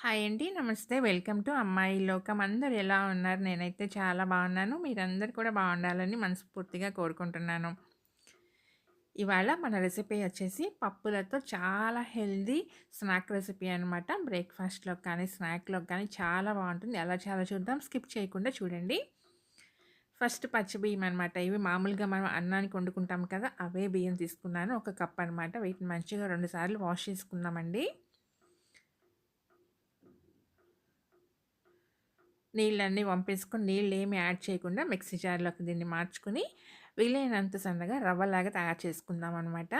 Hi అండి. నమస్తే. Welcome to అమ్మాయి లోకం. అందరు ఎలా ఉన్నారు? నేనైతే చాలా బాగున్నాను. మీరందరూ కూడా బాగుండాలని మనస్ఫూర్తిగా కోరుకుంటున్నాను. ఇవాళ మన రెసిపీ వచ్చేసి పప్పులతో చాలా హెల్దీ స్నాక్ రెసిపీ అనమాట. బ్రేక్‌ఫాస్ట్‌లోకి కానీ, స్నాక్‌లోకి కానీ చాలా బాగుంటుంది. ఎలా చాలా చూద్దాం. స్కిప్ చేయకుండా చూడండి. ఫస్ట్ పచ్చి బియ్యం అనమాట. ఇవి మామూలుగా మనం అన్నానికి వండుకుంటాం కదా! అవే బియ్యం తీసుకున్నాను. ఒక కప్ అనమాట. వీటిని మంచిగా రెండుసార్లు వాష్ చేసుకున్నామండి నీళ్ళన్నీ నీళ్ళు ఏమి యాడ్ చేయకుండా మిక్సీ జార్‌లోకి దీన్ని మార్చుకొని వీలైనంత సన్నగా రవ్వలాగా తయారు చేసుకుందాం అనమాట.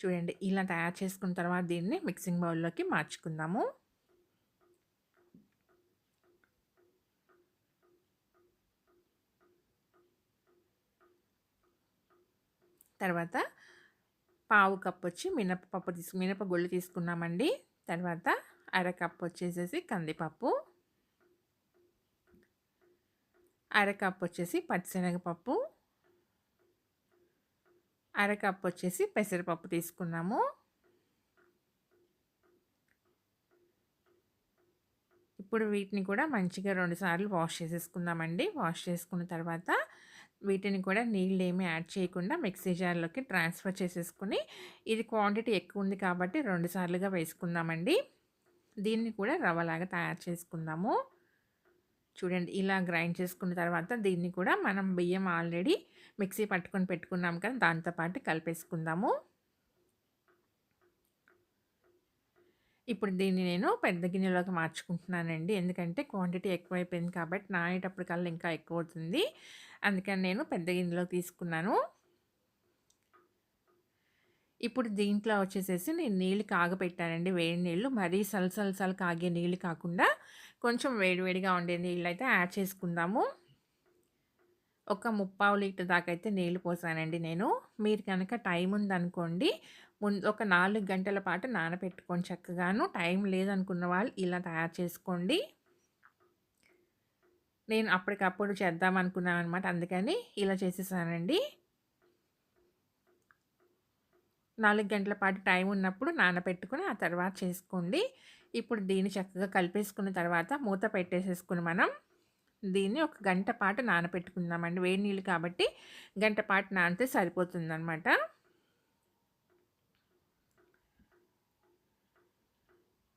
చూడండి ఇలా తయారు చేసుకున్న తర్వాత దీన్ని మిక్సింగ్ బౌల్‌లోకి మార్చుకుందాము. తర్వాత పావు కప్పు వచ్చి మినపప్పు మినప గొళ్ళు తీసుకున్నామండి. తర్వాత అర కప్ వచ్చేసేసి కందిపప్పు. అర కప్ వచ్చేసి పచ్చిశనగపప్పు. అర కప్ వచ్చేసి పెసరపప్పు తీసుకున్నాము. ఇప్పుడు వీటిని కూడా మంచిగా రెండుసార్లు వాష్ చేసేసుకుందామండి. వాష్ చేసుకున్న తర్వాత వీటిని కూడా నీళ్ళు ఏమీ యాడ్ చేయకుండా మిక్సీ జార్లోకి ట్రాన్స్ఫర్ చేసేసుకుని ఇది క్వాంటిటీ ఎక్కువ ఉంది కాబట్టి రెండుసార్లుగా వేసుకుందామండి. దీన్ని కూడా రవ్వలాగా తయారు చేసుకుందాము. చూడండి ఇలా గ్రైండ్ చేసుకున్న తర్వాత దీన్ని కూడా మనం బియ్యం ఆల్రెడీ మిక్సీ పట్టుకొని పెట్టుకున్నాం కదా దాంతోపాటు కలిపేసుకుందాము. ఇప్పుడు దీన్ని నేను పెద్ద గిన్నెలోకి మార్చుకుంటున్నానండి. ఎందుకంటే క్వాంటిటీ ఎక్కువైపోయింది కాబట్టి నానేటప్పటికల్లా ఇంకా ఎక్కువ అవుతుంది. అందుకని నేను పెద్ద గిన్నెలోకి తీసుకున్నాను. ఇప్పుడు దీంట్లో వచ్చేసేసి నేను నీళ్ళు కాగపెట్టానండి. వేడి నీళ్ళు. మరీ సలసలసలు కాగే నీళ్ళు కాకుండా కొంచెం వేడివేడిగా ఉండే నీళ్ళు అయితే యాడ్ చేసుకుందాము. ఒక ముప్పావు లీటర్ దాకా అయితే నీళ్ళు పోసానండి నేను. మీరు కనుక టైం ఉందనుకోండి ముందు ఒక నాలుగు గంటల పాటు నానబెట్టుకొని చక్కగాను టైం లేదనుకున్న వాళ్ళు ఇలా తయారు చేసుకోండి. నేను అప్పటికప్పుడు చేద్దాం అనుకున్నాను అనమాట అందుకని ఇలా చేసేసానండి. నాలుగు గంటల పాటు టైం ఉన్నప్పుడు నానబెట్టుకుని ఆ తర్వాత చేసుకోండి. ఇప్పుడు దీన్ని చక్కగా కలిపేసుకున్న తర్వాత మూత పెట్టేసేసుకుని మనం దీన్ని ఒక గంట పాటు నానబెట్టుకుందామండి. వేడి నీళ్ళు కాబట్టి గంట పాటు నానితే సరిపోతుందన్నమాట.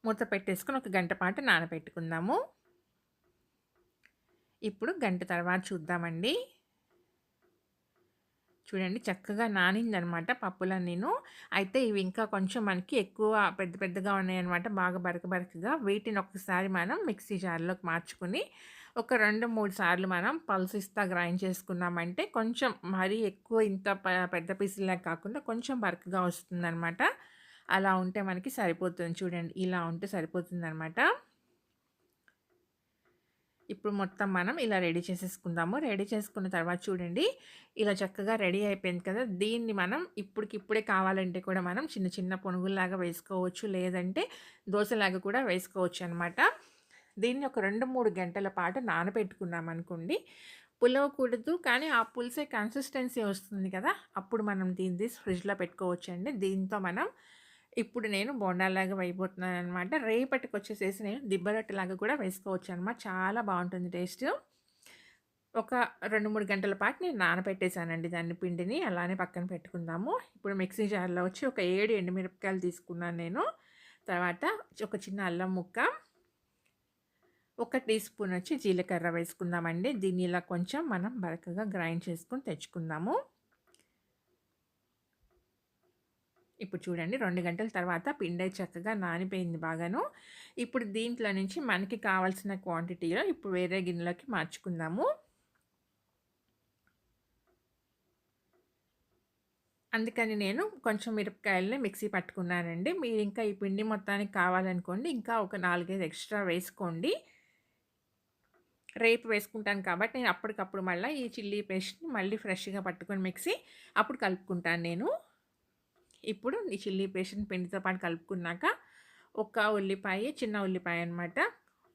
మూత పెట్టేసుకుని ఒక గంట పాటు నానబెట్టుకుందాము. ఇప్పుడు గంట తర్వాత చూద్దామండి. చూడండి చక్కగా నానిందనమాట పప్పులన్నీను అయితే ఇవి ఇంకా కొంచెం మనకి ఎక్కువ పెద్ద పెద్దగా ఉన్నాయన్నమాట. బాగా బరక బరకగా వీటిని ఒకసారి మనం మిక్సీ జార్లోకి మార్చుకుని ఒక రెండు మూడు సార్లు మనం పల్సిస్తా గ్రైండ్ చేసుకున్నామంటే కొంచెం మరీ ఎక్కువ ఇంత పెద్ద పీసులా కాకుండా కొంచెం బరకగా వస్తుందన్నమాట. అలా ఉంటే మనకి సరిపోతుంది చూడండి. ఇలా ఉంటే సరిపోతుంది అనమాట ఇప్పుడు మొత్తం మనం ఇలా రెడీ చేసేసుకుందాము. రెడీ చేసుకున్న తర్వాత చూడండి ఇలా చక్కగా రెడీ అయిపోయింది కదా. దీన్ని మనం ఇప్పుడికిప్పుడే కావాలంటే కూడా మనం చిన్న చిన్న పొనుగుల్లాగా వేసుకోవచ్చు. లేదంటే దోశలాగా కూడా వేసుకోవచ్చు అనమాట దీన్ని ఒక రెండు మూడు గంటల పాటు నానబెట్టుకున్నాం అనుకోండి పులవకూడదు. కానీ ఆ పులిసే కన్సిస్టెన్సీ వస్తుంది కదా. అప్పుడు మనం దీన్ని ఫ్రిడ్జ్లో పెట్టుకోవచ్చు అండి దీంతో మనం ఇప్పుడు నేను బోండాలాగా అయిపోతున్నాను అనమాట రేపటికి వచ్చేసేసి నేను దిబ్బరొట్టెలాగా కూడా వేసుకోవచ్చు అనమాట చాలా బాగుంటుంది టేస్ట్. ఒక రెండు మూడు గంటల పాటు నేను నానబెట్టేశానండి దాన్ని పిండిని. అలానే పక్కన పెట్టుకుందాము. ఇప్పుడు మిక్సీ జార్లో వచ్చి ఒక ఏడు ఎండుమిరపకాయలు తీసుకున్నాను నేను. తర్వాత ఒక చిన్న అల్లం ముక్క ఒక టీ స్పూన్ వచ్చి జీలకర్ర వేసుకుందామండి. దీన్ని ఇలా కొంచెం మనం బరకగా గ్రైండ్ చేసుకుని తెచ్చుకుందాము. ఇప్పుడు చూడండి రెండు గంటల తర్వాత పిండి చక్కగా నానిపోయింది బాగాను. ఇప్పుడు దీంట్లో నుంచి మనకి కావాల్సిన క్వాంటిటీలో ఇప్పుడు వేరే గిన్నెలోకి మార్చుకుందాము. అందుకని నేను కొంచెం మిరపకాయలని మిక్సీ పట్టుకున్నానండి. మీరు ఇంకా ఈ పిండి మొత్తానికి కావాలనుకోండి ఇంకా ఒక నాలుగైదు ఎక్స్ట్రా వేసుకోండి. రేపు వేసుకుంటాను కాబట్టి నేను అప్పటికప్పుడు మళ్ళీ ఈ చిల్లీ పేస్ట్ని మళ్ళీ ఫ్రెష్గా పట్టుకొని మిక్సీ అప్పుడు కలుపుకుంటాను నేను. ఇప్పుడు ఈ చిల్లీ పేస్ట్ని పిండితో పాటు కలుపుకున్నాక ఒక ఉల్లిపాయ చిన్న ఉల్లిపాయ అనమాట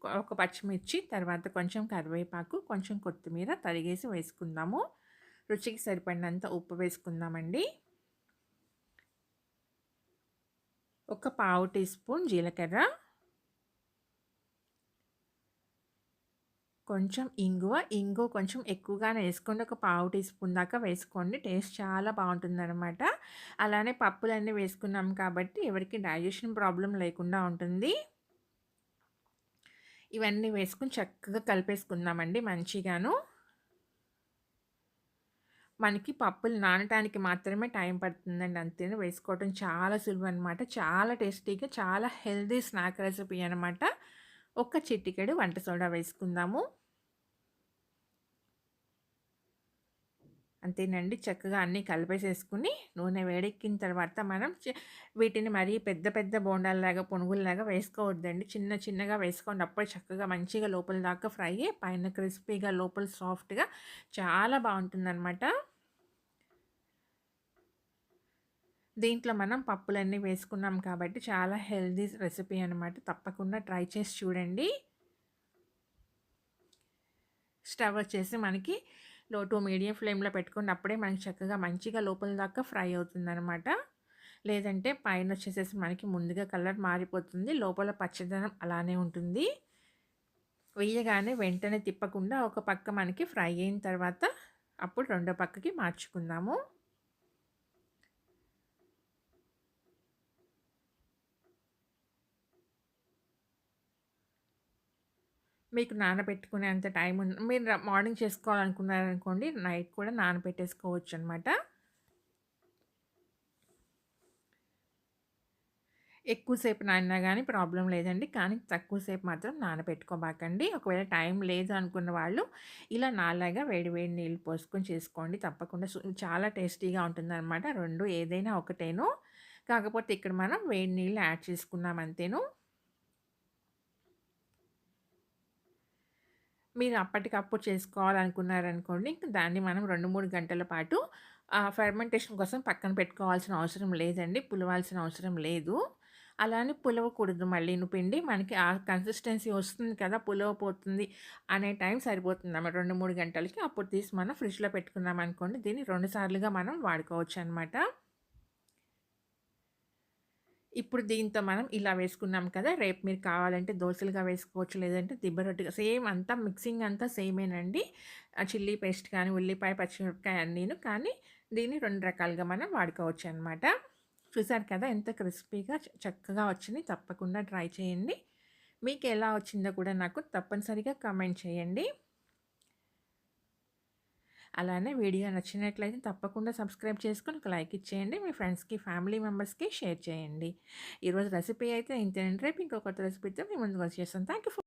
ఒక పచ్చిమిర్చి తర్వాత కొంచెం కరివేపాకు కొంచెం కొత్తిమీర తరిగేసి వేసుకుందాము. రుచికి సరిపడినంత ఉప్పు వేసుకుందామండి. ఒక పావు టీ స్పూన్ జీలకర్ర కొంచెం ఇంగువ ఇంగు కొంచెం ఎక్కువగానే వేసుకోండి. ఒక పావు టీ స్పూన్ దాకా వేసుకోండి. టేస్ట్ చాలా బాగుంటుందన్నమాట. అలానే పప్పులన్నీ వేసుకున్నాం కాబట్టి ఎవరికి డైజెషన్ ప్రాబ్లం లేకుండా ఉంటుంది. ఇవన్నీ వేసుకుని చక్కగా కలిపేసుకుందామండి మంచిగాను. మనకి పప్పులు నానటానికి మాత్రమే టైం పడుతుందండి. అంతేనే వేసుకోవటం చాలా సులువు అనమాట చాలా టేస్టీగా చాలా హెల్దీ స్నాక్ రెసిపీ అనమాట ఒక చిట్టికెడు వంట సోడా వేసుకుందాము. అంతేనండి చక్కగా అన్నీ కలిపేసేసుకుని నూనె వేడెక్కిన తర్వాత మనం వీటిని మరీ పెద్ద పెద్ద బోండాలలాగా పునుగుల్లాగా వేసుకోవద్దండి. చిన్న చిన్నగా వేసుకోండి. అప్పుడు చక్కగా మంచిగా లోపల దాకా ఫ్రై పైన క్రిస్పీగా లోపల సాఫ్ట్గా చాలా బాగుంటుందన్నమాట. దీంట్లో మనం పప్పులన్నీ వేసుకున్నాం కాబట్టి చాలా హెల్దీ రెసిపీ అనమాట తప్పకుండా ట్రై చేసి చూడండి. స్టవ్ వచ్చేసి మనకి లో టు మీడియం ఫ్లేమ్లో పెట్టుకుని అప్పుడే మనకి చక్కగా మంచిగా లోపల దాకా ఫ్రై అవుతుందనమాట లేదంటే పైన వచ్చేసేసి మనకి ముందుగా కలర్ మారిపోతుంది. లోపల పచ్చదనం అలానే ఉంటుంది. వేయగానే వెంటనే తిప్పకుండా ఒక పక్క మనకి ఫ్రై అయిన తర్వాత అప్పుడు రెండో పక్కకి మార్చుకుందాము. మీకు నానబెట్టుకునేంత టైం ఉంది మీరు మార్నింగ్ చేసుకోవాలనుకున్నారనుకోండి నైట్ కూడా నానబెట్టేసుకోవచ్చు అనమాట ఎక్కువసేపు నానినా కానీ ప్రాబ్లం లేదండి. కానీ తక్కువసేపు మాత్రం నానబెట్టుకోబాకండి. ఒకవేళ టైం లేదు అనుకున్న వాళ్ళు ఇలా నాలాగా వేడి వేడి నీళ్ళు పోసుకొని చేసుకోండి. తప్పకుండా చాలా టేస్టీగా ఉంటుందన్నమాట రెండు ఏదైనా ఒకటేను. కాకపోతే ఇక్కడ మనం వేడి నీళ్ళు యాడ్ చేసుకున్నాం అంతేను మీరు అప్పటికప్పుడు చేసుకోవాలనుకున్నారనుకోండి దాన్ని మనం రెండు మూడు గంటల పాటు ఫెర్మెంటేషన్ కోసం పక్కన పెట్టుకోవాల్సిన అవసరం లేదండి. పులవాల్సిన అవసరం లేదు. అలానే పులవకూడదు మళ్ళీ. పిండి మనకి ఆ కన్సిస్టెన్సీ వస్తుంది కదా పులవపోతుంది అనే టైం సరిపోతుంది అన్నమాట రెండు మూడు గంటలకి అప్పుడు తీసి మనం ఫ్రిడ్జ్లో పెట్టుకున్నాం అనుకోండి దీన్ని రెండు సార్లుగా మనం వాడుకోవచ్చు అనమాట ఇప్పుడు దీంతో మనం ఇలా వేసుకున్నాం కదా రేపు మీరు కావాలంటే దోశలుగా వేసుకోవచ్చు లేదంటే దిబ్బరొట్టుగా సేమ్ అంతా మిక్సింగ్ అంతా సేమేనండి. చిల్లీ పేస్ట్ కానీ ఉల్లిపాయ పచ్చిమిరపకాయ అన్నీను కానీ దీన్ని రెండు రకాలుగా మనం వాడుకోవచ్చు అనమాట చూసారు కదా ఎంత క్రిస్పీగా చక్కగా వచ్చింది. తప్పకుండా ట్రై చేయండి. మీకు ఎలా వచ్చిందో కూడా నాకు తప్పనిసరిగా కమెంట్ చేయండి. అలానే వీడియో నచ్చినట్లయితే తప్పకుండా సబ్స్క్రైబ్ చేసుకొని ఒక లైక్ ఇచ్చేయండి. మీ ఫ్రెండ్స్కి ఫ్యామిలీ మెంబర్స్కి షేర్ చేయండి. ఈరోజు రెసిపీ అయితే ఇంతేనండి. రేపు ఇంకొకటి రెసిపీతో మీ ముందుకు వచ్చేస్తాను థ్యాంక్ యూ